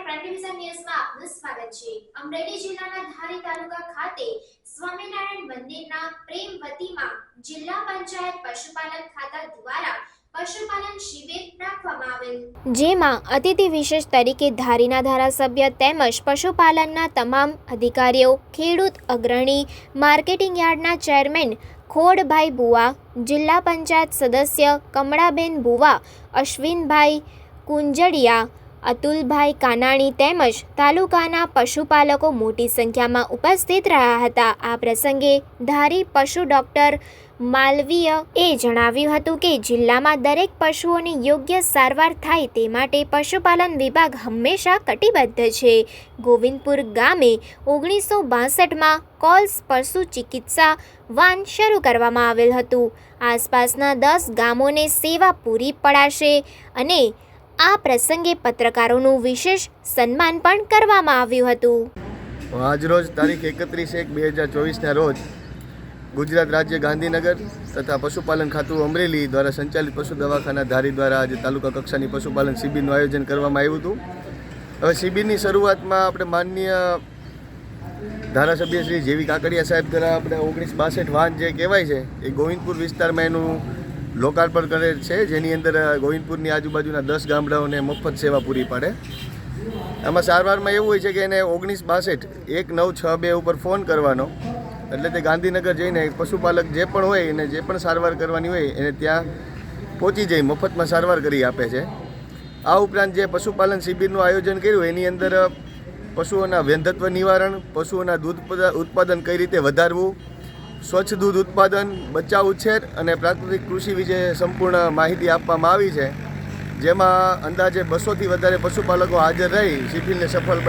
Television ન્યૂઝમાં આપનું સ્વાગત છે. અમરેલી જિલ્લાના ધારી તાલુકા ખાતે સ્વામિનારાયણ મંદિરના પ્રેમવતીમાં જિલ્લા પંચાયત પશુપાલન ખાતા દ્વારા જેમાં અતિથિ વિશેષ તરીકે ધારીના ધારાસભ્ય તેમજ પશુપાલનના તમામ અધિકારીઓ, ખેડૂત, અગ્રણી, માર્કેટિંગ યાર્ડના ચેરમેન ખોડભાઈ બુવા જિલ્લા પંચાયત સદસ્ય કમળાબેન બુવા અશ્વિનભાઈ કુંજડિયા અતુલભાઈ કાનાણી તેમજ તાલુકાના પશુપાલકો મોટી સંખ્યામાં ઉપસ્થિત રહ્યા હતા. આ પ્રસંગે ધારી પશુ ડોક્ટર માલવીય એ જણાવ્યું હતું કે જિલ્લામાં દરેક પશુઓની યોગ્ય સારવાર થાય તે માટે પશુપાલન વિભાગ હંમેશા કટિબદ્ધ છે. ગોવિંદપુર ગામે ઓગણીસો બાસઠમાં કોલ્સ પશુ ચિકિત્સા વાન શરૂ કરવામાં આવેલ હતું. આસપાસના દસ ગામોને સેવા પૂરી પડાશે અને આ પ્રસંગે પત્રકારોનું વિશેષ સન્માન પણ કરવામાં આવ્યું હતું. આજરોજ તારીખ એકત્રીસ એક બે હજાર ચોવીસના રોજ ગુજરાત રાજ્ય ગાંધીનગર તથા પશુપાલન ખાતું અમરેલી દ્વારા સંચાલિત પશુ દવાખાના ધારી દ્વારા આજે તાલુકા કક્ષાની પશુપાલન શિબિરનું આયોજન કરવામાં આવ્યું હતું. હવે શિબિરની શરૂઆતમાં આપણે માનનીય ધારાસભ્ય શ્રી જેવી કાકડિયા સાહેબ દ્વારા આપણે ઓગણીસ બાસઠ વાન જે કહેવાય છે, એ ગોવિંદપુર વિસ્તારમાં એનું લોકાર્પણ કરેલ છે, જેની અંદર ગોવિંદપુરની આજુબાજુના દસ ગામડાઓને મફત સેવા પૂરી પાડે. આમાં સારવારમાં એવું હોય છે કે એને ઓગણીસ બાસઠ એક નવ છ બે ઉપર ફોન કરવાનો. એટલે તે ગાંધીનગર જઈને પશુપાલક જે પણ હોય, એને જે પણ સારવાર કરવાની હોય, એને ત્યાં પહોંચી જઈ મફતમાં સારવાર કરી આપે છે. આ ઉપરાંત જે પશુપાલન શિબિરનું આયોજન કર્યું, એની અંદર પશુઓના વેંધત્વ નિવારણ, પશુઓના દૂધ ઉત્પાદન કઈ રીતે વધારવું સ્વચ્છ દૂધ ઉત્પાદન બચ્ચા ઉછેર અને પ્રાકૃતિક કૃષિ વિશે સંપૂર્ણ માહિતી આપવામાં આવી છે. જેમાં અંદાજે બસોથી વધારે પશુપાલકો હાજર રહી શિથિલને સફળ